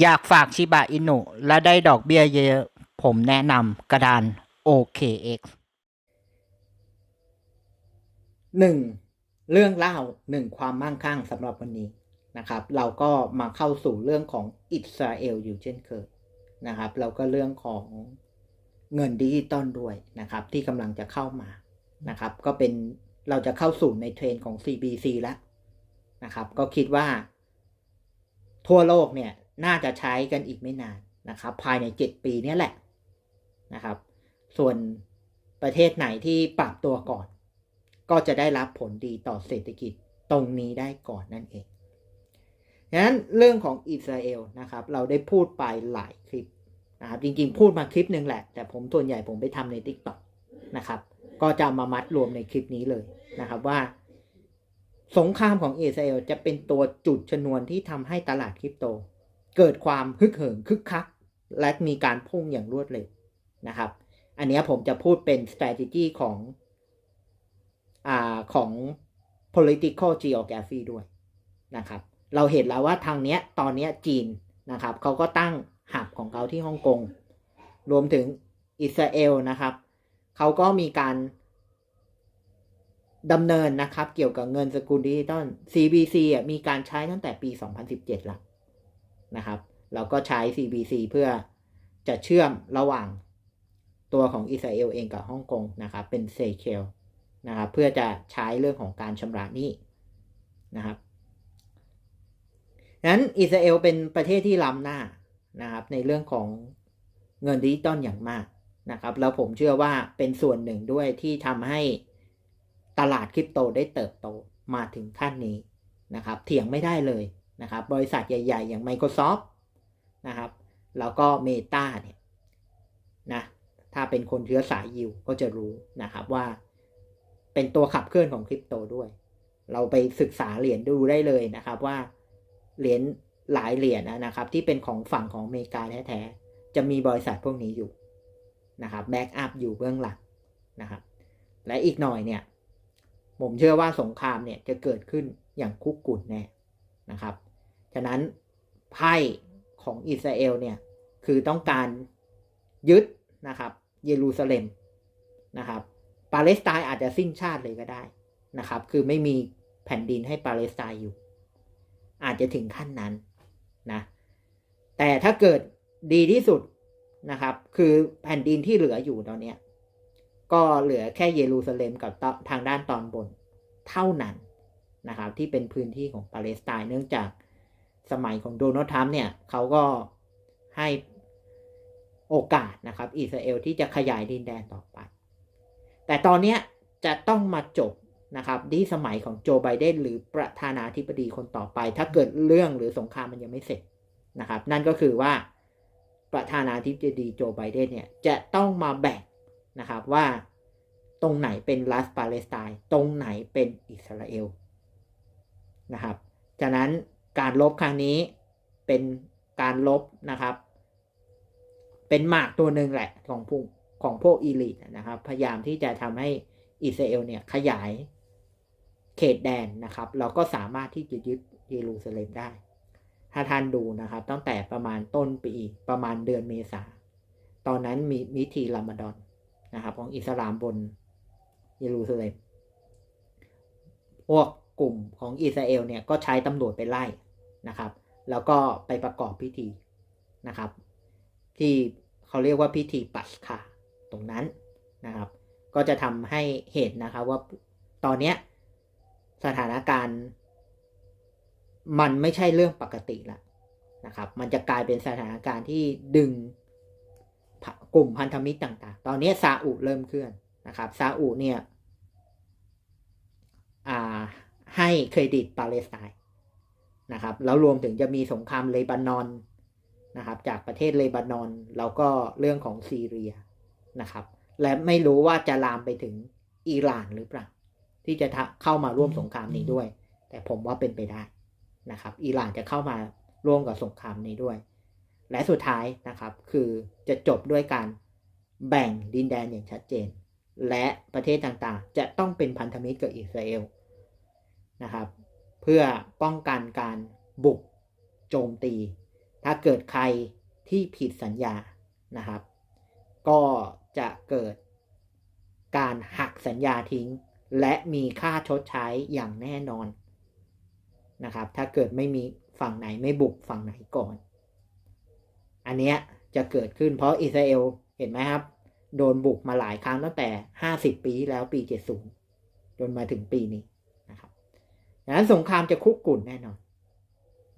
อยากฝากชิบะอินุและได้ดอกเบี้ยเยอะผมแนะนำกระดาน OKX หนึ่งเรื่องเล่าหนึ่งความมั่งคั่งสำหรับวันนี้นะครับ เราก็มาเข้าสู่เรื่องของอิสราเอลอยู่เช่นเคยนะครับแล้วก็เรื่องของเงินดิจิตอลด้วยนะครับ ที่กำลังจะเข้ามานะครับ ก็เป็นเราจะเข้าสู่ในเทรนของ CBC แล้วนะครับ ก็คิดว่าทั่วโลกเนี่ย น่าจะใช้กันอีกไม่นานนะครับ ภายใน 7 ปีนี้แหละนะครับ ส่วนประเทศไหนที่ปรับตัวก่อน ก็จะได้รับผลดีต่อเศรษฐกิจตรงนี้ได้ก่อนนั่นเองดังนั้นเรื่องของอิสราเอลนะครับ เราได้พูดไปหลายคลิปนะครับ จริงๆ พูดมาคลิปหนึ่งแหละ แต่ผมส่วนใหญ่ผมไปทำใน t ิ k t o k นะครับ ก็จะมามัดรวมในคลิปนี้เลยนะครับว่าสงครามของอิสราเอลจะเป็นตัวจุดชนวนที่ทำให้ตลาดคริปโต เกิดความฮึกเหิมคึกคัก และมีการพุ่งอย่างรวดเร็วนะครับ อันนี้ผมจะพูดเป็น strategy ของอ่าของ political geography ด้วยนะครับ เราเห็นแล้วว่าทางเนี้ยตอนเนี้ยจีนนะครับเขาก็ตั้งหับของเขาที่ฮ่องกง รวมถึงอิสราเอลนะครับเขาก็มีการดำเนินนะครับ เกี่ยวกับเงินสกุลดิจิตอล CBC อะมีการใช้ตั้งแต่ปี 2017 แล้ว นะครับ เราก็ใช้ CBC เพื่อจะเชื่อมระหว่างตัวของอิสราเอลเองกับฮ่องกงนะครับเป็นเซเคลนะครับเพื่อจะใช้เรื่องของการชำระหนี้นะครับนั้นอิสราเอลเป็นประเทศที่ล้ำหน้านะครับในเรื่องของเงินดิจิตอลอย่างมากนะครับแล้วผมเชื่อว่าเป็นส่วนหนึ่งด้วยที่ทำให้ตลาดคริปโตได้เติบโตมาถึงขั้นนี้นะครับเถียงไม่ได้เลย นะครับบริษัทใหญ่ ๆ อย่าง Microsoft นะครับแล้วก็ Meta เนี่ยนะถ้าเป็นคนเชื้อสายยิวก็จะรู้นะครับว่าเป็นตัวขับเคลื่อนของคริปโตด้วย เราไปศึกษาเหรียญดูได้เลยนะครับว่าเหรียญหลายเหรียญนะครับ ที่เป็นของฝั่งของอเมริกาแท้ๆ จะมีบริษัทพวกนี้อยู่นะครับแบ็กอัพอยู่เบื้องหลังนะครับและอีกหน่อยเนี่ย ผมเชื่อว่าสงครามเนี่ยจะเกิดขึ้นอย่างคุกกุ่นแน่นะครับ ฉะนั้นไพ่ของอิสราเอลเนี่ยคือต้องการยึดนะครับ เยรูซาเล็มนะครับปาเลสไตน์อาจจะสิ้นชาติเลยก็ได้นะครับ คือไม่มีแผ่นดินให้ปาเลสไตน์อยู่ อาจจะถึงขั้นนั้นนะแต่ถ้าเกิดดีที่สุดนะครับ คือแผ่นดินที่เหลืออยู่ตอนเนี้ยก็เหลือแค่เยรูซาเล็มกับทางด้านตอนบนเท่านั้นนะครับ ที่เป็นพื้นที่ของปาเลสไตน์เนื่องจาก สมัยของโดนัลด์ทรัมป์เนี่ยเขาก็ให้โอกาสนะครับ อิสราเอลที่จะขยายดินแดนต่อไป แต่ตอนนี้จะต้องมาจบนะครับที่สมัยของโจไบเดนหรือประธานาธิบดีคนต่อไป ถ้าเกิดเรื่องหรือสงครามมันยังไม่เสร็จนะครับ นั่นก็คือว่าประธานาธิบดีโจไบเดนเนี่ยจะต้องมาแบ่งนะครับว่าตรงไหนเป็นรัสปาเลสไตน์ตรงไหนเป็นอิสราเอลนะครับฉะนั้น การลบครั้งนี้เป็นการลบนะครับ เป็นหมากตัวหนึ่งแหละของพวกของพวกอีลิทนะครับ พยายามที่จะทำให้อิสราเอลเนี่ยขยายเขตแดนนะครับ เราก็สามารถที่จะยึดเยรูซาเล็มได้ ถ้าท่านดูนะครับ ตั้งแต่ประมาณต้นปีประมาณเดือนเมษา ตอนนั้นมีมิทีรามาดอนนะครับ ของอิสลามบนเยรูซาเล็มพวกกลุ่มของอิสราเอลเนี่ยก็ใช้ตำรวจไปไล่ นะครับ แล้วก็ไปประกอบพิธีนะครับ ที่เขาเรียกว่าพิธีปัสคาตรงนั้นนะครับ ก็จะทำให้เห็นนะครับว่าตอนนี้สถานการณ์ มันไม่ใช่เรื่องปกติแล้วนะครับ มันจะกลายเป็นสถานการณ์ที่ดึงกลุ่มพันธมิตรต่าง ๆ ตอนนี้ซาอุเริ่มเคลื่อนนะครับซาอุเนี่ยให้เครดิตปาเลสไตน์ นะครับแล้วรวมถึงจะมีสงครามเลบานอนนะครับ จากประเทศเลบานอนแล้วก็เรื่องของซีเรียนะครับ และไม่รู้ว่าจะลามไปถึงอิหร่านหรือเปล่า ที่จะเข้ามาร่วมสงครามนี้ด้วย แต่ผมว่าเป็นไปได้นะครับอิหร่านจะเข้ามาร่วมกับสงครามนี้ด้วย และสุดท้ายนะครับคือจะจบด้วยการแบ่งดินแดนอย่างชัดเจน และประเทศต่างๆ จะต้องเป็นพันธมิตรกับอิสราเอลนะครับ เพื่อป้องกันการบุกโจมตี ถ้าเกิดใครที่ผิดสัญญานะครับ ก็จะเกิดการหักสัญญาทิ้ง และมีค่าชดใช้อย่างแน่นอนนะครับ ถ้าเกิดไม่มีฝั่งไหนไม่บุกฝั่งไหนก่อน อันเนี้ยจะเกิดขึ้นเพราะอิสราเอลเห็นไหมครับ โดนบุกมาหลายครั้งตั้งแต่ 50 ปีที่แล้วปี 70 จนมาถึงปีนี้ นั้นสงครามจะคุกกุ่นแน่นอน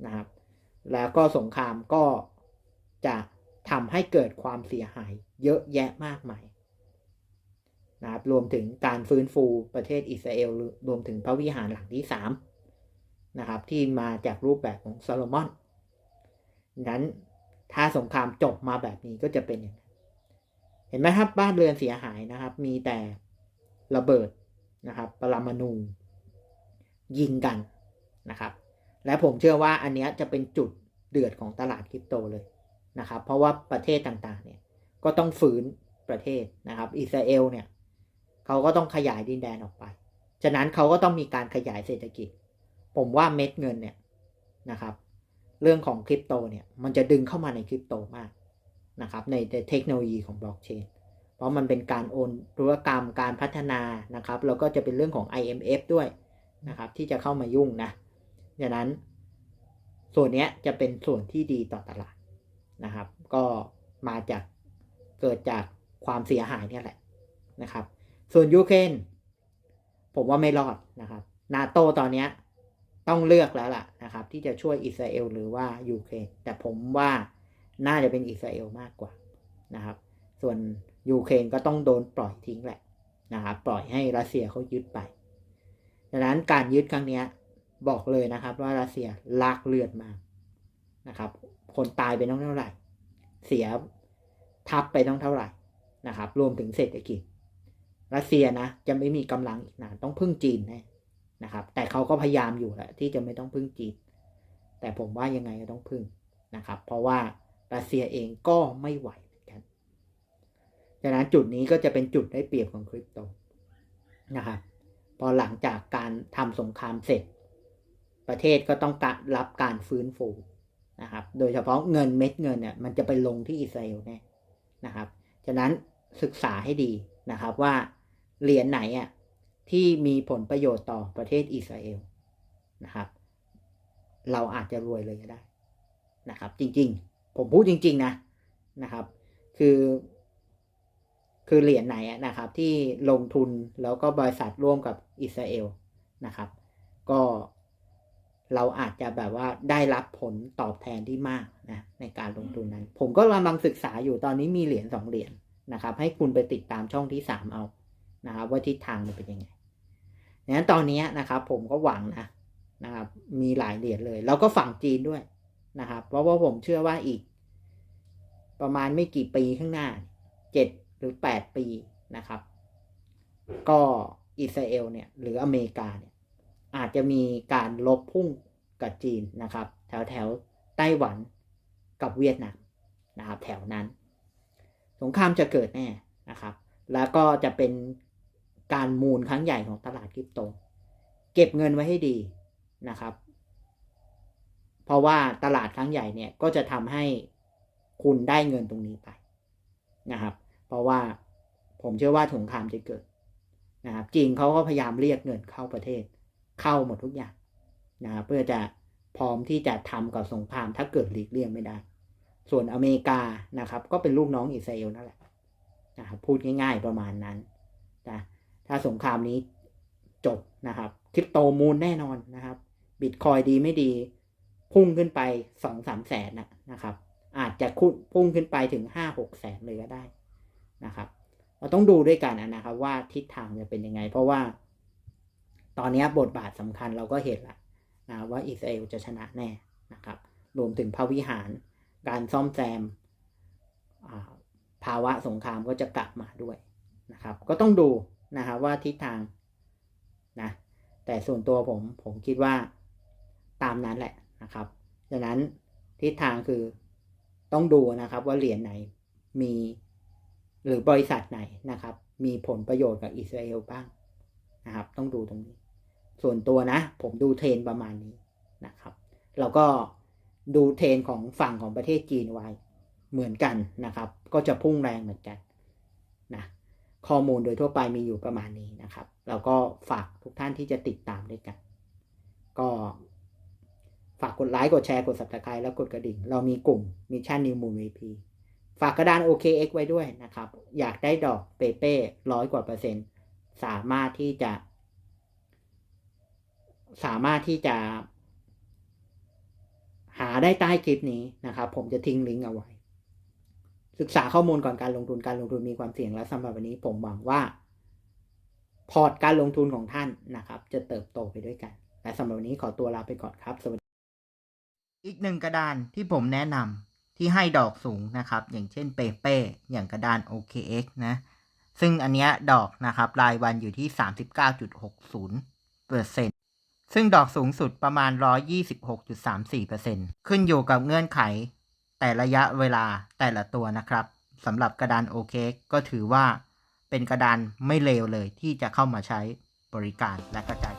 นะครับ แล้วก็สงครามก็จะทำให้เกิดความเสียหายเยอะแยะมากมายนะครับรวมถึงการฟื้นฟูประเทศอิสราเอลรวมถึงพระวิหารหลังที่สามนะครับ ที่มาจากรูปแบบของโซโลมอน นั้นถ้าสงครามจบมาแบบนี้ก็จะเป็นอย่างนั้นเห็นไหมครับบ้านเรือนเสียหายนะครับ มีแต่ระเบิดนะครับ ปรมาณู ยิงกันนะครับ และผมเชื่อว่าอันนี้จะเป็นจุดเดือดของตลาดคริปโตเลยนะครับ เพราะว่าประเทศต่างๆเนี่ยก็ต้องฝืนประเทศนะครับ อิสราเอลเนี่ยเขาก็ต้องขยายดินแดนออกไป ฉะนั้นเขาก็ต้องมีการขยายเศรษฐกิจ ผมว่าเม็ดเงินเนี่ยนะครับ เรื่องของคริปโตเนี่ยมันจะดึงเข้ามาในคริปโตมากนะครับในเทคโนโลยีของบล็อกเชน เพราะมันเป็นการโอนธุรกรรมการพัฒนานะครับ แล้วก็จะเป็นเรื่องของ IMF ด้วย นะครับ ที่จะเข้ามายุ่งนะดังนั้น ส่วนนี้จะเป็นส่วนที่ดีต่อตลาดนะครับ ก็มาจากเกิดจากความเสียหายเนี่ยแหละนะครับ ส่วนยูเครนผมว่าไม่รอดนะครับนาโตตอนนี้ต้องเลือกแล้วล่ะนะครับ ที่จะช่วยอิสราเอลหรือว่ายูเครนแต่ผมว่าน่าจะเป็นอิสราเอลมากกว่านะครับ ส่วนยูเครนก็ต้องโดนปล่อยทิ้งแหละนะครับ ปล่อยให้รัสเซียเขายึดไป ดังนั้นการยึดครั้งนี้บอกเลยนะครับว่ารัสเซียลากเลือดมานะครับ คนตายไปต้องเท่าไหร่ เสียทับไปต้องเท่าไหร่นะครับ รวมถึงเศรษฐกิจ รัสเซียนะจะไม่มีกำลังอีกนานต้องพึ่งจีนแน่นะครับ แต่เขาก็พยายามอยู่แหละที่จะไม่ต้องพึ่งจีน แต่ผมว่ายังไงก็ต้องพึ่งนะครับ เพราะว่ารัสเซียเองก็ไม่ไหวเหมือนกันดังนั้นจุดนี้ก็จะเป็นจุดได้เปรียบของคริปโตนะครับ พอหลังจากการทำสงครามเสร็จ ประเทศก็ต้องการรับการฟื้นฟูนะครับ โดยเฉพาะเงินเม็ดเงินเนี่ยมันจะไปลงที่อิสราเอลแน่นะครับ ฉะนั้นศึกษาให้ดีนะครับว่าเหรียญไหนอะที่มีผลประโยชน์ต่อประเทศอิสราเอลนะครับ เราอาจจะรวยเลยก็ได้นะครับ จริงๆ ผมพูดจริง ๆ นะนะครับ คือ คือเหรียญไหนนะครับที่ลงทุนแล้วก็บริษัทร่วมกับอิสราเอลนะครับ ก็เราอาจจะแบบว่าได้รับผลตอบแทนที่มากนะในการลงทุนนั้น ผมก็กำลังศึกษาอยู่ตอนนี้มีเหรียญสองเหรียญนะครับ ให้คุณไปติดตามช่องที่สามเอานะครับว่าทิศทางมันเป็นยังไงดังนั้นตอนนี้นะครับ ผมก็หวังนะนะครับ มีหลายเหรียญเลย แล้วก็ฝั่งจีนด้วยนะครับ เพราะว่าผมเชื่อว่าอีก ประมาณไม่กี่ปีข้างหน้าเจ็ด รือแปดปีนะครับ ก็อิสราเอลเนี่ยหรืออเมริกาเนี่ยอาจจะมีการลบพุ่งกับจีนนะครับ แถวแถวไต้หวันกับเวียดนามนะครับ แถวนั้น สงครามจะเกิดแน่นะครับ แล้วก็จะเป็นการมูลครั้งใหญ่ของตลาดคริปโต เก็บเงินไว้ให้ดีนะครับ เพราะว่าตลาดครั้งใหญ่เนี่ยก็จะทำให้คุณได้เงินตรงนี้ไปนะครับ ราะว่าผมเชื่อว่าสงครามจะเกิดนะครับจีนเขาก็พยายามเรียกเงินเข้าประเทศเข้าหมดทุกอย่างนะครับเพื่อจะพร้อมที่จะทำกับสงครามถ้าเกิดหลีกเลี่ยงไม่ได้ ส่วนอเมริกานะครับ ก็เป็นลูกน้องอิสราเอลนั่นแหละนะครับพูดง่ายๆประมาณนั้นนะถ้าสงครามนี้จบนะครับคริปโตมูลแน่นอนนะครับบิตคอยดีไม่ดี พุ่งขึ้นไปสองสามแสนนะครับ อาจจะพุ่งขึ้นไปถึงห้าหกแสนเลยก็ได้ นะครับ เราต้องดูด้วยกันนะครับว่าทิศทางจะเป็นยังไง เพราะว่า ตอนนี้บทบาทสำคัญเราก็เห็นล้วนะว่าอิสราเอลจะชนะแน่นะครับ รวมถึงพระวิหาร การซ่อมแซมภาวะสงครามก็จะกลับมาด้วยนะครับ ก็ต้องดูนะครับว่าทิศทางนะแต่ส่วนตัวผมผมคิดว่าตามนั้นแหละนะครับดังนั้นทิศทางคือต้องดูนะครับว่าเหรียญไหนมี หรือบริษัทไหนนะครับ มีผลประโยชน์กับอิสราเอลบ้างนะครับ ต้องดูตรงนี้ ส่วนตัวนะ ผมดูเทรนประมาณนี้นะครับ เราก็ดูเทรนของฝั่งของประเทศจีนไว้เหมือนกันนะครับ ก็จะพุ่งแรงเหมือนกันนะข้อมูลโดยทั่วไปมีอยู่ประมาณนี้นะครับแล้วก็ฝากทุกท่านที่จะติดตามด้วยกัน ก็ฝากกดไลค์กดแชร์กด subscribe แล้วกดกระดิ่ง เรามีกลุ่มมิชชั่นนิวมูล VP ฝากกระดาน OKX ไว้ด้วยนะครับ อยากได้ดอกเปเป้ร้อยกว่าเปอร์เซ็นต์สามารถที่จะ สามารถที่จะ หาได้ใต้คลิปนี้นะครับ ผมจะทิ้งลิงก์เอาไว้ ศึกษาข้อมูลก่อนการลงทุนการลงทุนมีความเสี่ยงและสำหรับวันนี้ผมหวังว่า พอร์ตการลงทุนของท่านนะครับ จะเติบโตไปด้วยกัน และสำหรับวันนี้ขอตัวลาไปก่อนครับสวัสดีอีกหนึ่งกระดานที่ผมแนะนำ ที่ให้ดอกสูงนะครับ อย่างเช่นเปเป้อย่างกระดาน OKX นะซึ่งอันเนี้ยดอกนะครับรายวันอยู่ที่ 39.60เปอร์เซ็นซึ่งดอกสูงสุดประมาณ 126.34เปอร์เซ็นขึ้นอยู่กับเงื่อนไข แต่ระยะเวลาแต่ละตัวนะครับสำหรับกระดาน OKX ก็ถือว่าเป็นกระดานไม่เลวเลยที่จะเข้ามาใช้บริการและกระจาย